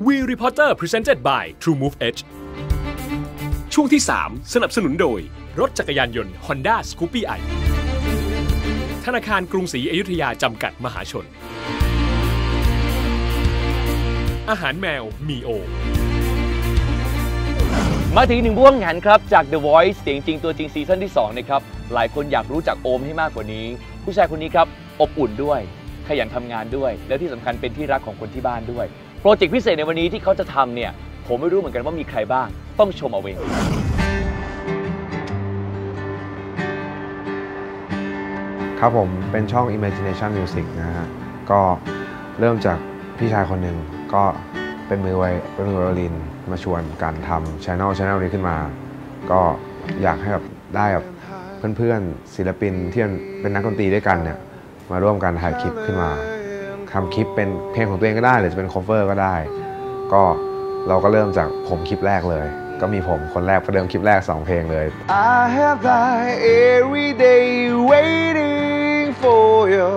Reporter Presented by True Move Edge ช่วงที่ 3 สนับสนุนโดย รถจักรยานยนต์ Honda Scoopy i ธนาคารกรุงศรีอยุธยาจำกัดมหาชน อาหารแมวมีโอ มาถึงหนึ่งพ่วงแข่งครับ จาก The Voice เสียงจริงตัวจริงซีซั่นที่ 2 นะครับ หลายคนอยากรู้จักโอมให้มากกว่านี้ ผู้ชายคนนี้ครับ อบอุ่นด้วย ขยันทำงานด้วย แล้วที่สำคัญเป็นที่รักของคนที่บ้านด้วย รเจกต์พิเศษในวันนี้ที่เขาจะทำเนี่ย ผมไม่รู้เหมือนกันว่ามีใครบ้าง ต้องชมเอาเองครับผมเป็นช่อง Imagination Music นะฮะ ก็เริ่มจากพี่ชายคนหนึ่งก็เป็นมือไวเป็นมือไวโอลินมาชวนกันทำช anel channel นี้ขึ้นมา ก็อยากให้แบบได้แบบเพื่อนๆศิลปินที่เป็นนักดนตรีด้วยกันเนี่ยมาร่วมกันถ่ายคลิปขึ้นมา ทำคลิปเป็นเพลงของตัวเองก็ได้หรือจะเป็น cover ก็ได้ ก็เราก็เริ่มจากผมคลิปแรกเลย ก็มีผมคนแรกประเดิมคลิปแรก 2 เพลงเลย I have died every day waiting for you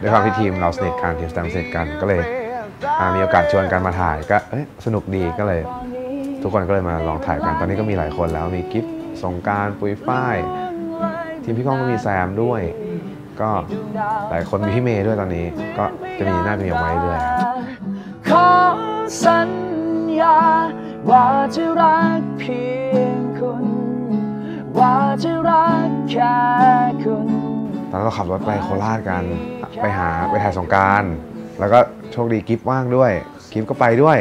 ด้วยความที่ทีมเราสนิทกันทีมสแตมสนิทกันก็เลยอ่ามีโอกาสชวนกันมาถ่ายก็เอ้ยสนุกดีก็เลย ทุกคนก็เลยมาลองถ่ายกัน ตอนนี้ก็มีหลายคนแล้วมีกิฟต์สงกรารปุยฝ้าย ทีมพี่ก้องก็มีแซมด้วย ก็หลายคนมีพี่เมย์ด้วยตอนนี้ ก็จะมีน่าจะมีออกมาเรื่อยๆขอสัญญา ว่าจะรักเพียงคุณ ว่าจะรักแค่คุณตอนนั้นเราขับรถไปโคราชกันไปหาไปถ่ายสงกรารแล้วก็โชคดีกิฟว่างด้วยกิฟก็ไปด้วย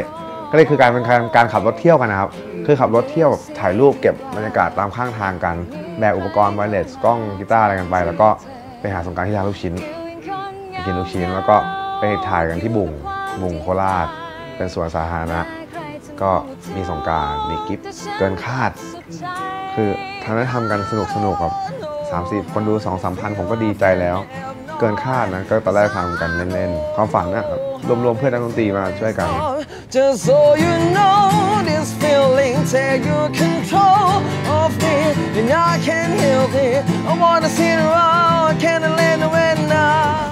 ก็เลยคือการเป็นการการขับรถเที่ยวกันนะครับ คือขับรถเที่ยวแบบถ่ายรูปเก็บบรรยากาศตามข้างทางกัน แบกอุปกรณ์ไวเลสกล้องกีตาร์อะไรกันไป แล้วก็ไป หาสงกรารที่ร้านลูกชิ้นไปกินลูกชิ้นแล้วก็ไปถ่ายกันที่บุ่งบุ่งโคราช เป็นสวนสาธารณะ ก็มีสงกรารมีกิฟเกินคาด คือทำได้ทำกันสนุกสนุกครับสามสี่คนดูสองสามพันผมก็ดีใจแล้ว เกินคาดนะก็ตอนแรกทำกันเล่นๆ ความฝันนะรวมๆเพื่อนนักดนตรีมาช่วยกัน Just so you know this feeling take your control of And I can't help it. I wanna see her all I can't land when I